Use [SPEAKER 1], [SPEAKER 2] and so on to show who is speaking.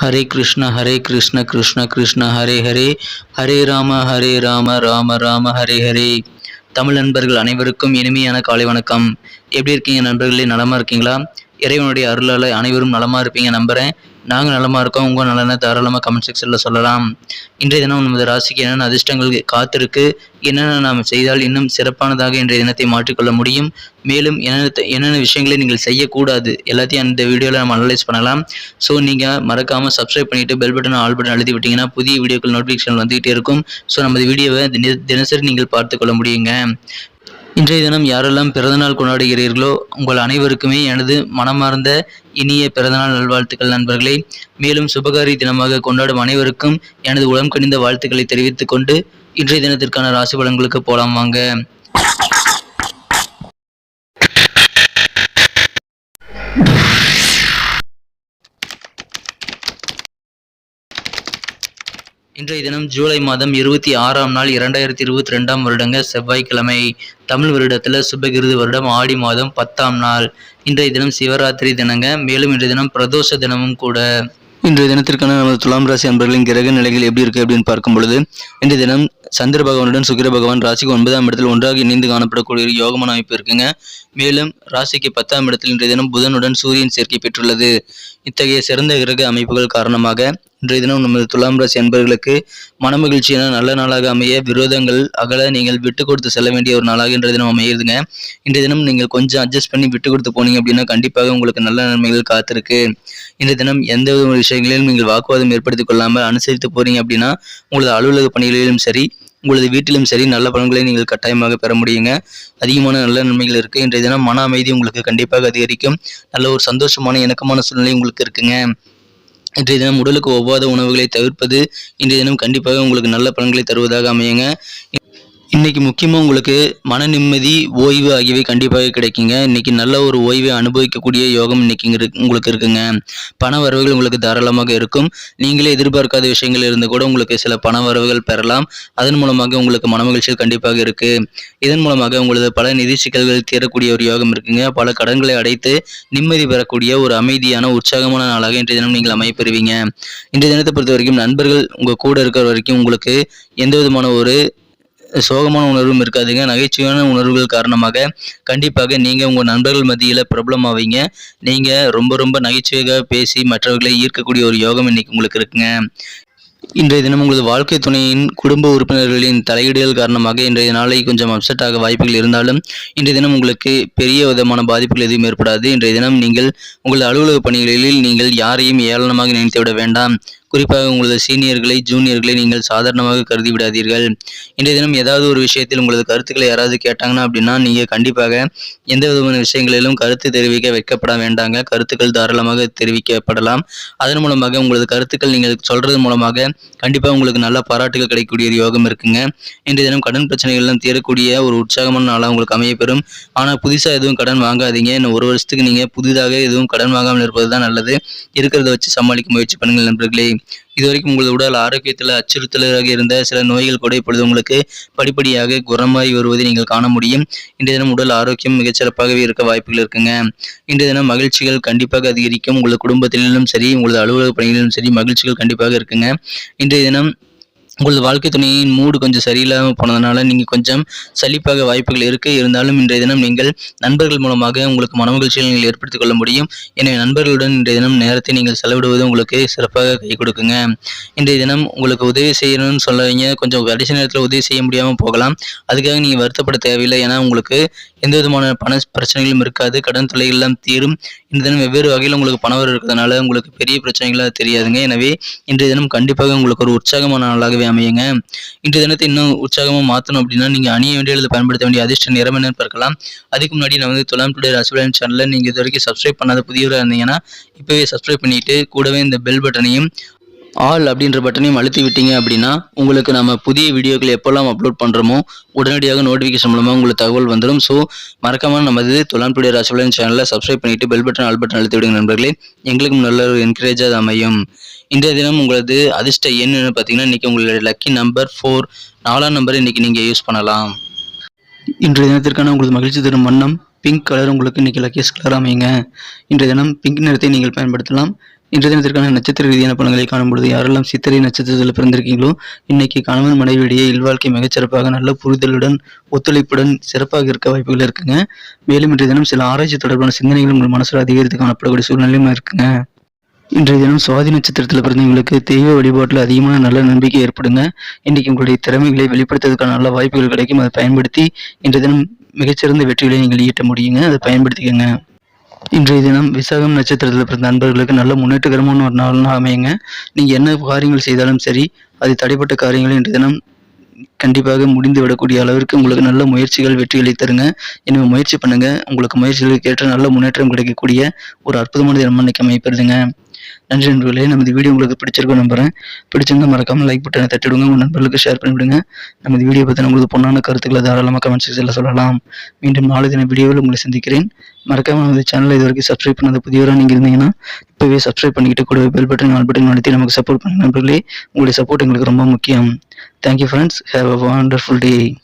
[SPEAKER 1] ஹரே கிருஷ்ண ஹரே கிருஷ்ண கிருஷ்ண கிருஷ்ண ஹரே ஹரே. ஹரே ராம ஹரே ராம ராம ராம ஹரே ஹரே. தமிழ் நண்பர்கள் அனைவருக்கும் இனிமையான காலை வணக்கம். எப்படி இருக்கீங்க நண்பர்களே? நலமாக இருக்கீங்களா? இறைவனுடைய அருளால் அனைவரும் நலமாக இருப்பீங்க நம்புகிறேன் நாங்கள் நலமாக இருக்கோம். உங்கள் நலனை தாராளமாக கமெண்ட் செக்ஷனில் சொல்லலாம். இன்றைய தினம் நமது ராசிக்கு என்னென்ன அதிர்ஷ்டங்கள் காத்திருக்கு? என்னென்ன நாம் செய்தால் இன்னும் சிறப்பானதாக இன்றைய தினத்தை மாற்றிக்கொள்ள முடியும்? மேலும் என்னென்ன என்னென்ன விஷயங்களை நீங்கள் செய்யக்கூடாது? எல்லாத்தையும் அந்த வீடியோவில் நம்ம அனலைஸ் பண்ணலாம். ஸோ நீங்கள் மறக்காமல் சப்ஸ்கிரைப் பண்ணிவிட்டு பெல் பட்டன் ஆல் பட்டன் அழுத்தி விட்டிங்கன்னா புதிய வீடியோக்கள் நோட்டிஃபிகேஷன் வந்துகிட்டே இருக்கும். ஸோ நமது வீடியோவை தினசரி நீங்கள் பார்த்துக்கொள்ள முடியுங்க. இன்றைய தினம் யாரெல்லாம் பிறந்தநாள் கொண்டாடுகிறீர்களோ உங்கள் அனைவருக்குமே எனது மனமார்ந்த இனிய பிறந்தநாள் நல்வாழ்த்துக்கள் நண்பர்களே. மேலும் சுபகாரி தினமாக கொண்டாடும் அனைவருக்கும் எனது உளம் கணிந்த வாழ்த்துக்களை தெரிவித்துக் கொண்டு இன்றைய தினத்திற்கான ராசி பலன்களுக்கு போலாம் வாங்க. இன்றைய தினம் ஜூலை மாதம் இருபத்தி ஆறாம் நாள் இரண்டாயிரத்தி இருபத்தி ரெண்டாம் வருடங்க செவ்வாய்க்கிழமை தமிழ் வருடத்தில் சுபகிருது வருடம் ஆடி மாதம் பத்தாம் நாள். இன்றைய தினம் சிவராத்திரி தினங்க மேலும் இன்றைய தினம் பிரதோஷ தினமும் கூட. இன்றைய தினத்திற்கான நமது துலாம் ராசி அன்பர்களின் கிரக நிலைகள் எப்படி இருக்கு அப்படின்னு பார்க்கும் பொழுது இன்றைய தினம் சந்திர பகவானுடன் சுக்கிர பகவான் ராசிக்கு ஒன்பதாம் இடத்தில் ஒன்றாக இணைந்து காணப்படக்கூடிய ஒரு யோகமான அமைப்பு இருக்குங்க. மேலும் ராசிக்கு பத்தாம் இடத்தில் இன்றைய தினம் புதனுடன் சூரியன் சேர்க்கை பெற்றுள்ளது. இத்தகைய சிறந்த கிரக அமைப்புகள் காரணமாக இன்றைய தினம் நமது துலாம் ராசி அன்பர்களுக்கு மனமகிழ்ச்சியான நல்ல நாளாக அமைய விரோதங்கள் அகல நீங்கள் விட்டு கொடுத்து செல்ல வேண்டிய ஒரு நாளாக இன்றைய தினம் அமையுதுங்க இன்றைய தினம் நீங்கள் கொஞ்சம் அட்ஜஸ்ட் பண்ணி விட்டு கொடுத்து போனீங்க அப்படின்னா கண்டிப்பாக உங்களுக்கு நல்ல நன்மைகள் காத்திருக்கு. இன்றைய தினம் எந்த விதமான விஷயங்களிலும் நீங்கள் வாக்குவாதம் ஏற்படுத்திக் கொள்ளாமல் அனுசரித்து போறீங்க அப்படின்னா உங்களது அலுவலக பணிகளிலும் சரி உங்களது வீட்டிலும் சரி நல்ல பலன்களை நீங்கள் கட்டாயமாக பெற முடியுங்க. அதிகமான நல்ல நன்மைகள் இருக்கு. இன்றைய தினம் மன அமைதி உங்களுக்கு கண்டிப்பாக அதிகரிக்கும். நல்ல ஒரு சந்தோஷமான இணக்கமான சூழ்நிலை உங்களுக்கு இருக்குங்க. இன்றைய தினம் உடலுக்கு ஒவ்வாத உணவுகளை தவிர்ப்பது இன்றைய தினம் கண்டிப்பாக உங்களுக்கு நல்ல பலன்களை தருவதாக அமையுங்க. இன்னைக்கு முக்கியமாக உங்களுக்கு மன நிம்மதி ஓய்வு ஆகியவை கண்டிப்பாக கிடைக்குங்க. இன்னைக்கு நல்ல ஒரு ஓய்வை அனுபவிக்கக்கூடிய யோகம் இன்னைக்கு உங்களுக்கு இருக்குங்க. பண வரவுகள் உங்களுக்கு தாராளமாக இருக்கும். நீங்களே எதிர்பார்க்காத விஷயங்கள் இருந்து கூட உங்களுக்கு சில பண வரவுகள் பெறலாம். அதன் மூலமாக உங்களுக்கு மனமகிழ்ச்சிகள் கண்டிப்பாக இருக்கு. இதன் மூலமாக உங்களது பல நிதி சிக்கல்கள் தீரக்கூடிய ஒரு யோகம் இருக்குங்க. பல கடன்களை அடைத்து நிம்மதி பெறக்கூடிய ஒரு அமைதியான உற்சாகமான நாளாக இன்றைய தினம் நீங்கள் அமைப்பெறுவீங்க இன்றைய தினத்தை பொறுத்த வரைக்கும் நண்பர்கள் உங்கள் கூட இருக்கிற வரைக்கும் உங்களுக்கு எந்த விதமான ஒரு சோகமான உணர்வும் இருக்காதுங்க. நகைச்சுவையான உணர்வுகள் காரணமாக கண்டிப்பாக நீங்கள் உங்கள் நண்பர்கள் மத்தியில் பிரபலமாவீங்க நீங்கள் ரொம்ப ரொம்ப நகைச்சுவையாக பேசி மற்றவர்களை ஈர்க்கக்கூடிய ஒரு யோகம் இன்னைக்கு உங்களுக்கு இருக்குங்க. இன்றைய தினம் உங்களது வாழ்க்கை துணையின் குடும்ப உறுப்பினர்களின் தலையீடுகள் காரணமாக இன்றைய நாளை கொஞ்சம் அப்செட் ஆக வாய்ப்புகள் இருந்தாலும் இன்றைய தினம் உங்களுக்கு பெரிய விதமான பாதிப்புகள் எதுவும் ஏற்படாது. இன்றைய தினம் நீங்கள் உங்களது அலுவலக பணிகளில் நீங்கள் யாரையும் ஏளனமாக நினைத்து விட வேண்டாம். குறிப்பாக உங்களது சீனியர்களை ஜூனியர்களை நீங்கள் சாதாரணமாக கருதி விடாதீர்கள். இன்றைய தினம் ஏதாவது ஒரு விஷயத்தில் உங்களது கருத்துக்களை யாராவது கேட்டாங்கன்னா அப்படின்னா நீங்கள் கண்டிப்பாக எந்த விதமான விஷயங்களிலும் கருத்து தெரிவிக்க வைக்கப்பட வேண்டாங்க. கருத்துக்கள் தாராளமாக தெரிவிக்கப்படலாம். அதன் மூலமாக உங்களது கருத்துக்கள் நீங்கள் சொல்றது மூலமாக கண்டிப்பாக உங்களுக்கு நல்ல பாராட்டுகள் கிடைக்கக்கூடிய ஒரு யோகம் இருக்குங்க. இன்றைய தினம் கடன் பிரச்சனைகள் எல்லாம் தீரக்கூடிய ஒரு உற்சாகமான நாளாக உங்களுக்கு அமையப்பெறும். ஆனால் புதுசாக எதுவும் கடன் வாங்காதீங்க. இன்னும் ஒரு வருஷத்துக்கு நீங்கள் புதிதாக எதுவும் கடன் வாங்காமல் இருப்பது தான் நல்லது. இருக்கிறத வச்சு சமாளிக்க முயற்சி பண்ணுங்கள் நண்பர்களே. இதுவரைக்கும் உங்களது உடல் ஆரோக்கியத்தில் அச்சுறுத்தலாக இருந்த சில நோய்கள் கூட இப்பொழுது உங்களுக்கு படிப்படியாக குணமாகி வருவதை நீங்கள் காண முடியும். இன்றைய தினம் உடல் ஆரோக்கியம் மிகச்சிறப்பாகவே இருக்க வாய்ப்புகள் இருக்குங்க. இன்றைய தினம் மகிழ்ச்சிகள் கண்டிப்பாக அதிகரிக்கும். உங்களது குடும்பத்திலும் சரி உங்களது அலுவலக பணிகளிலும் சரி மகிழ்ச்சிகள் கண்டிப்பாக இருக்குங்க. இன்றைய தினம் உங்களது வாழ்க்கை துணையின் மூடு கொஞ்சம் சரியில்லாமல் போனதுனால நீங்கள் கொஞ்சம் சலிப்பாக வாய்ப்புகள் இருக்கு. இருந்தாலும் இன்றைய தினம் நீங்கள் நண்பர்கள் மூலமாக உங்களுக்கு மனமகிழ்ச்சியை நீங்கள் ஏற்படுத்திக் கொள்ள முடியும். எனவே நண்பர்களுடன் இன்றைய தினம் நேரத்தை நீங்கள் செலவிடுவது உங்களுக்கு சிறப்பாக கை கொடுக்குங்க. இன்றைய தினம் உங்களுக்கு உதவி செய்யணும்னு சொல்லுவீங்க கொஞ்சம் கடைசி நேரத்தில் உதவி செய்ய முடியாமல் போகலாம். அதுக்காக நீங்கள் வருத்தப்பட தேவையில்லை. ஏன்னா உங்களுக்கு எந்த விதமான பண பிரச்சனைகளும் இருக்காது. கடன் தொல்லைகள் எல்லாம் தீரும். இந்த தினம் வெவ்வேறு வகையில் உங்களுக்கு பணவர் இருக்கிறதுனால உங்களுக்கு பெரிய பிரச்சனைகளாக தெரியாதுங்க. எனவே இன்றைய தினம் கண்டிப்பாக உங்களுக்கு ஒரு உற்சாகமான நாளாகவே அமையுங்க. இன்று தினத்தை இன்னும் உற்சாகமாக மாற்றணும் அப்படின்னா நீங்கள் அணிய வேண்டிய அல்லது பயன்படுத்த வேண்டிய அதிர்ஷ்ட நிறம் என்னன்னு பார்க்கலாம். அதுக்கு முன்னாடி நான் வந்து துலாம் டுடே ரசபலன் சேனலில் நீங்கள் இது வரைக்கும் சப்ஸ்கிரைப் பண்ணாத புதியவராக இருந்தீங்கன்னா இப்போவே சப்ஸ்கிரைப் பண்ணிட்டு கூடவே இந்த பெல் பட்டனையும் ஆல் அப்படின்ற பட்டனையும் அழுத்தி விட்டீங்க அப்படின்னா உங்களுக்கு நம்ம புதிய வீடியோக்கள் எப்போல்லாம் அப்லோட் பண்ணுறோமோ உடனடியாக நோட்டிஃபிகேஷன் மூலமாக உங்களுக்கு தகவல் வந்துடும். ஸோ மறக்காமல் நமது தொலான்புடைய ராசிபலன் சேனலை சப்ஸ்கிரைப் பண்ணிட்டு பெல் பட்டன் ஆல் பட்டன் அழுத்தி விடுங்க நண்பர்களே. எங்களுக்கும் நல்ல ஒரு என்கரேஜாக அமையும். இன்றைய தினம் உங்களது அதிர்ஷ்ட எண் என்னன்னு பார்த்தீங்கன்னா இன்றைக்கி உங்களுடைய லக்கி நம்பர் ஃபோர் நாலாம் நம்பர் இன்றைக்கி நீங்கள் யூஸ் பண்ணலாம். இன்றைய தினத்திற்கான உங்களது மகிழ்ச்சி தரும் வண்ணம் பிங்க் கலர் உங்களுக்கு இன்றைக்கி லக்கியஸ் கலர் அமையுங்க. இன்றைய தினம் பிங்க் நிறத்தை நீங்கள் பயன்படுத்தலாம். இன்றைய தினத்திற்கான நட்சத்திர ரீதியான பலன்களை காணும்பொழுது யாரெல்லாம் சித்திரை நட்சத்திரத்தில் பிறந்திருக்கீங்களோ இன்னைக்கு கணவன் மனைவியிடையே இல்வாழ்க்கை மிகச்சிறப்பாக நல்ல புரிதலுடன் ஒத்துழைப்புடன் சிறப்பாக இருக்க வாய்ப்புகள் இருக்குங்க. மேலும் இன்றைய தினம் சில ஆராய்ச்சி தொடர்பான சிந்தனைகள் உங்கள் மனசில் அதிகரித்து காணப்படக்கூடிய சூழ்நிலையும் இருக்குங்க. இன்றைய தினம் சுவாதி நட்சத்திரத்தில் பிறந்தவங்களுக்கு தெய்வ வழிபாட்டில் அதிகமான நல்ல நம்பிக்கை ஏற்படுங்க. இன்றைக்கு உங்களுடைய திறமைகளை வெளிப்படுத்துவதற்கான நல்ல வாய்ப்புகள் கிடைக்கும். அதை பயன்படுத்தி இன்றைய தினம் மிகச்சிறந்த வெற்றிகளை நீங்கள் ஈட்ட முடியுங்க. அதை பயன்படுத்திக்கங்க. இன்றைய தினம் விசாகம் நட்சத்திரத்தில் பிறந்த நண்பர்களுக்கு நல்ல முன்னேற்றகரமான ஒரு நாள்னு அமையுங்க. நீங்கள் என்ன காரியங்கள் செய்தாலும் சரி அது தடைப்பட்ட காரியங்கள் இன்றைய தினம் கண்டிப்பாக முடிந்து விடக்கூடிய அளவிற்கு உங்களுக்கு நல்ல முயற்சிகள் வெற்றிகளை தருங்க. எனவே முயற்சி பண்ணுங்க. உங்களுக்கு முயற்சிகளுக்கு ஏற்ற நல்ல முன்னேற்றம் கிடைக்கக்கூடிய ஒரு அற்புதமான தினமாக இன்னைக்கு அமைப்பெறுதுங்க நன்றி நண்பர்களே. நமது வீடியோ உங்களுக்கு பிடிச்சிருக்கும் நம்புறேன். பிடிச்சிருந்தா மறக்காம லைக் பட்டனை தட்டிவிடுங்க உங்கள் நண்பர்களுக்கு ஷேர் பண்ணிவிடுங்க. நமது வீடியோ பற்றி உங்களுக்கு பொண்ணான கருத்துக்களை தாராளமாக கமெண்ட் செக்ஷனில் சொல்லலாம். மீண்டும் நாளை தின வீடியோவில் உங்களை சந்திக்கிறேன். மறக்காம நமது சேனலை இது வரைக்கும் சப்ஸ்கிரைப் பண்ணாத புதியவராக நீங்கள் இருந்தீங்கன்னா இப்போவே சப்ஸ்கிரைப் பண்ணிக்கிட்டு கூட பெல் பட்டன் ஆல் பட்டன் அழுத்தி நமக்கு சப்போர்ட் பண்ணுங்க நண்பர்களே. உங்களுடைய சப்போர்ட் எங்களுக்கு ரொம்ப முக்கியம். Thank you friends have a wonderful day.